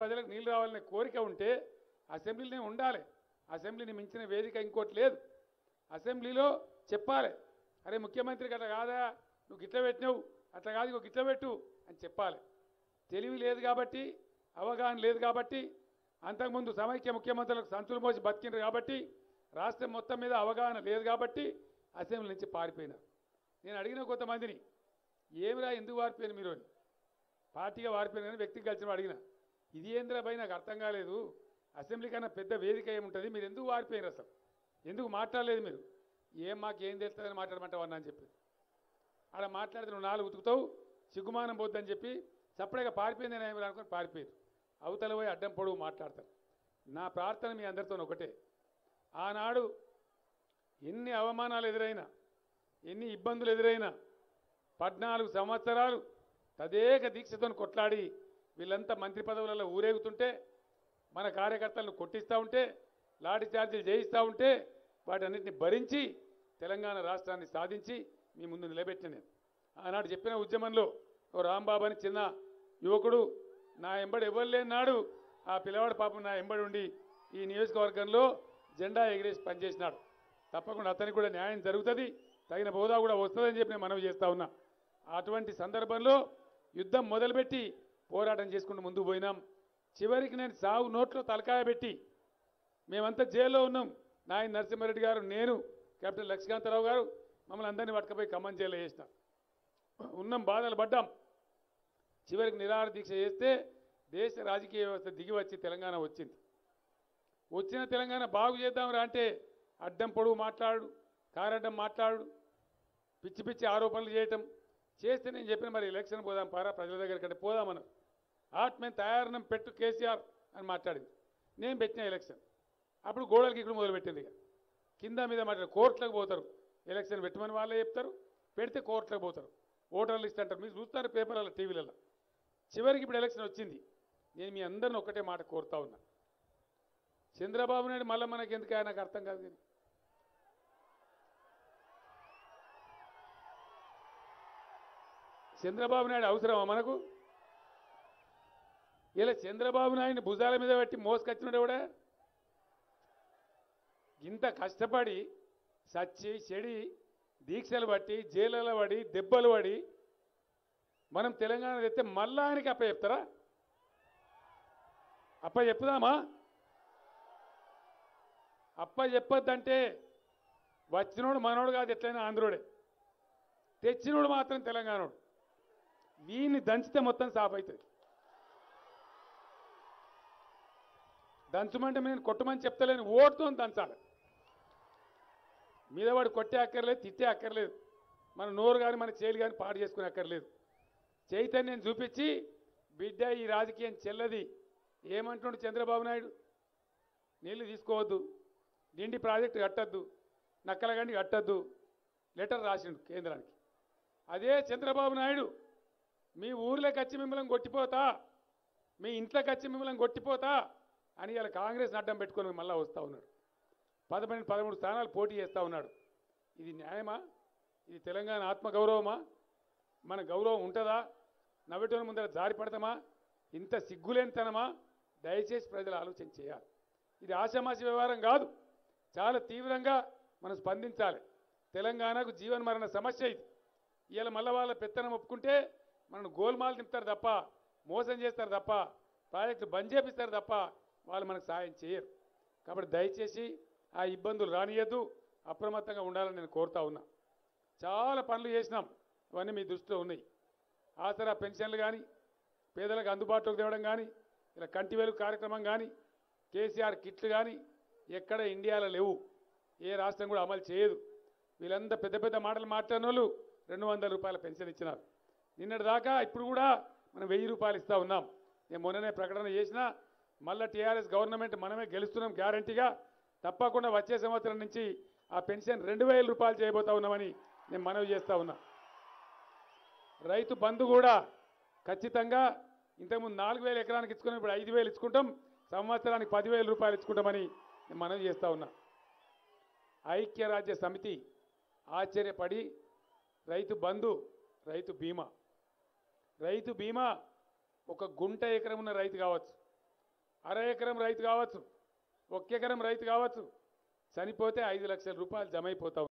ప్రజలకు నీళ్ళు రావాలనే కోరిక ఉంటే అసెంబ్లీనే ఉండాలి. అసెంబ్లీని మించిన వేదిక ఇంకోటి లేదు. అసెంబ్లీలో చెప్పాలి. అరే ముఖ్యమంత్రికి అట్లా కాదా? నువ్వు గిట్ల పెట్టినావు. అట్లా కాదు ఇంకో గిట్ల పెట్టు అని చెప్పాలి. తెలివి లేదు కాబట్టి అవగాహన లేదు కాబట్టి అంతకుముందు సమైక్య ముఖ్యమంత్రులకు సంచులు మోసి బతికినారు కాబట్టి రాష్ట్రం మొత్తం మీద అవగాహన లేదు కాబట్టి అసెంబ్లీ నుంచి పారిపోయినారు నేను అడిగిన కొంతమందిని ఏమిరా ఎందుకు వారిపోయారు మీరు? పార్టీగా వారిపోయిన కానీ వ్యక్తికి కలిసిన అడిగిన. ఇది ఏంద్రా నాకు అర్థం కాలేదు. అసెంబ్లీ కన్నా పెద్ద వేదిక ఏముంటుంది? మీరు ఎందుకు వారిపోయారు అసలు? ఎందుకు మాట్లాడలేదు మీరు? ఏం మాకు ఏం తెలుస్తుందని మాట్లాడమంటావు అన్న అని చెప్పి ఆడ మాట్లాడితే నువ్వు నాలుగు ఉతుకుతావు సిగ్గుమానం పోద్దని చెప్పి సపరేట్గా పారిపోయిందని ఏమి అనుకుని పారిపోయారు. అవతల పోయి అడ్డం పొడవు మాట్లాడతారు. నా ప్రార్థన మీ అందరితో ఒకటే. ఆనాడు ఎన్ని అవమానాలు ఎదురైనా ఎన్ని ఇబ్బందులు ఎదురైనా పద్నాలుగు సంవత్సరాలు తదేక దీక్షతో కొట్లాడి వీళ్ళంతా మంత్రి పదవులలో ఊరేగుతుంటే మన కార్యకర్తలను కొట్టిస్తూ ఉంటే లాఠీ చార్జీలు చేయిస్తూ ఉంటే వాటన్నిటిని భరించి తెలంగాణ రాష్ట్రాన్ని సాధించి మీ ముందు నిలబెట్టిన నేను. ఆనాడు చెప్పిన ఉద్యమంలో ఓ రాంబాబు అని చిన్న యువకుడు నా ఎంబడి ఎవరు లేని నాడు ఆ పిల్లవాడు పాపం నా ఎంబడి ఉండి ఈ నియోజకవర్గంలో జెండా ఎగిరేసి పనిచేసినాడు. తప్పకుండా అతనికి కూడా న్యాయం జరుగుతుంది తగిన హోదా కూడా వస్తుందని చెప్పి నేను మనవి చేస్తా ఉన్నా. అటువంటి సందర్భంలో యుద్ధం మొదలుపెట్టి పోరాటం చేసుకుంటూ ముందుకు పోయినాం. చివరికి నేను సాగు నోట్లో తలకాయ పెట్టి మేమంతా జైల్లో ఉన్నాం. నాయన నరసింహారెడ్డి గారు నేను కెప్టెన్ లక్ష్మీకాంతరావు గారు మమ్మల్ని అందరినీ పట్టుకపోయి ఖమ్మం జైల్లో చేసినాం. ఉన్నాం బాధలు పడ్డాం. చివరికి నిరాహార దీక్ష చేస్తే దేశ రాజకీయ వ్యవస్థ దిగి వచ్చి తెలంగాణ వచ్చింది. వచ్చిన తెలంగాణ బాగు చేద్దాంరా అంటే అడ్డం పొడుగు మాట్లాడు కారడ్డం మాట్లాడు పిచ్చి పిచ్చి ఆరోపణలు చేయటం చేస్తే నేను చెప్పిన మరి ఎలక్షన్ పోదాం పారా ప్రజల దగ్గర కంటే పోదామను. ఆట్ తయారణం పెట్టు కేసీఆర్ అని మాట్లాడింది. నేను పెట్టిన ఎలక్షన్ అప్పుడు గోడలకి ఇక్కడ మొదలుపెట్టింది ఇక. కింద మీద మాట్లాడు కోర్టులకు పోతారు. ఎలక్షన్ పెట్టమని వాళ్ళే చెప్తారు పెడితే కోర్టులకు పోతారు. ఓటర్ లిస్ట్ అంటారు. మీరు చూస్తారు పేపర్లలో టీవీలలో. చివరికి ఇప్పుడు ఎలక్షన్ వచ్చింది. నేను మీ అందరిని ఒకటే మాట కోరుతా ఉన్నా. చంద్రబాబు నాయుడు మళ్ళీ మనకి ఎందుకు నాకు అర్థం కాదు కానీ. చంద్రబాబు నాయుడు అవసరమా మనకు? ఇలా చంద్రబాబు నాయుడిని భుజాల మీద పెట్టి మోసుకొచ్చినాడు కూడా ఇంత కష్టపడి సచ్చి చెడి దీక్షలు బట్టి జైలలో పడి దెబ్బలు పడి మనం తెలంగాణ తెస్తే మళ్ళా ఆయనకి అప్ప చెప్తారా? అప్ప చెప్పుదామా అప్ప చెప్పొద్దంటే వచ్చినోడు మనోడు కాదు ఎట్లయినా ఆంధ్రోడే. తెచ్చినోడు మాత్రం తెలంగాణోడు. వీని దంచితే మొత్తం సాఫ్ అవుతుంది దంచమంటే నేను కొట్టమని చెప్తలేను ఓటుతో దంచాలి. మీద వాడు కొట్టే అక్కర్లేదు తిట్టే అక్కర్లేదు. మన నోరు కానీ మన చేలు కానీ పాడు చేసుకునే అక్కర్లేదు. చైతన్యం చూపించి బిడ్డ ఈ రాజకీయం చెల్లది. ఏమంటుండు చంద్రబాబు నాయుడు? నీళ్ళు తీసుకోవద్దు. నిండి ప్రాజెక్టు కట్టద్దు. నక్కలగండి కట్టద్దు. లెటర్ రాసిండు కేంద్రానికి. అదే చంద్రబాబు నాయుడు. మీ ఊర్లోకి వచ్చి మిమ్మల్ని కొట్టిపోతా మీ ఇంట్లోకి వచ్చి మిమ్మల్ని కొట్టిపోతా అని ఇలా కాంగ్రెస్ అడ్డం పెట్టుకొని మళ్ళీ వస్తూ ఉన్నాడు. పదకొండు పదమూడు స్థానాలు పోటీ చేస్తూ ఉన్నాడు. ఇది న్యాయమా? ఇది తెలంగాణ ఆత్మగౌరవమా? మన గౌరవం ఉంటుందా? నవ్వటం ముందర జారి పడతామా? ఇంత సిగ్గులేనితనమా? దయచేసి ప్రజలు ఆలోచన చేయాలి. ఇది ఆషామాషి వ్యవహారం కాదు. చాలా తీవ్రంగా మనం స్పందించాలి. తెలంగాణకు జీవన మరణ సమస్య ఇది. ఇలా మళ్ళీ వాళ్ళ పెత్తనం ఒప్పుకుంటే మనల్ని గోల్మాలు నింపుతారు తప్ప మోసం చేస్తారు తప్ప ప్రాజెక్టు బంద్ చేపిస్తారు తప్ప వాళ్ళు మనకు సాయం చేయరు. కాబట్టి దయచేసి ఆ ఇబ్బందులు రానియద్దు అప్రమత్తంగా ఉండాలని నేను కోరుతా ఉన్నా. చాలా పనులు చేసినాం అవన్నీ మీ దృష్టిలో ఉన్నాయి. ఆసరా పెన్షన్లు కానీ పేదలకు అందుబాటులోకి తేవడం కానీ ఇలా కంటి వెలుగు కార్యక్రమం కానీ కేసీఆర్ కిట్లు కానీ ఎక్కడ ఇండియాలో లేవు. ఏ రాష్ట్రం కూడా అమలు చేయదు. వీళ్ళంతా పెద్ద పెద్ద మాటలు మాట్లాడిన వాళ్ళు రెండు వందల రూపాయల పెన్షన్ ఇచ్చినారు. నిన్నటి దాకా ఇప్పుడు కూడా మనం వెయ్యి రూపాయలు ఇస్తూ ఉన్నాం. నేను మొన్ననే ప్రకటన చేసిన మళ్ళీ టీఆర్ఎస్ గవర్నమెంట్ మనమే గెలుస్తున్నాం గ్యారంటీగా. తప్పకుండా వచ్చే సంవత్సరం నుంచి ఆ పెన్షన్ రెండు వేల రూపాయలు చేయబోతా ఉన్నామని నేను మనవి చేస్తూ ఉన్నా. రైతు బంధు కూడా ఖచ్చితంగా ఇంతకుముందు నాలుగు వేలు ఎకరానికి ఇచ్చుకున్నాం ఇప్పుడు ఐదు వేలు ఇచ్చుకుంటాం సంవత్సరానికి పదివేల రూపాయలు ఇచ్చుకుంటామని నేను మనవి చేస్తూ ఉన్నా. ఐక్యరాజ్య సమితి ఆశ్చర్యపడి రైతు బంధు రైతు బీమా. రైతు బీమా ఒక గుంట ఎకరం ఉన్న రైతు కావచ్చు. అర ఎకరం రైతు కావచ్చు. ఒక్క ఎకరం రైతు కావచ్చు. చనిపోతే ఐదు లక్షల రూపాయలు జమ అయిపోతావు.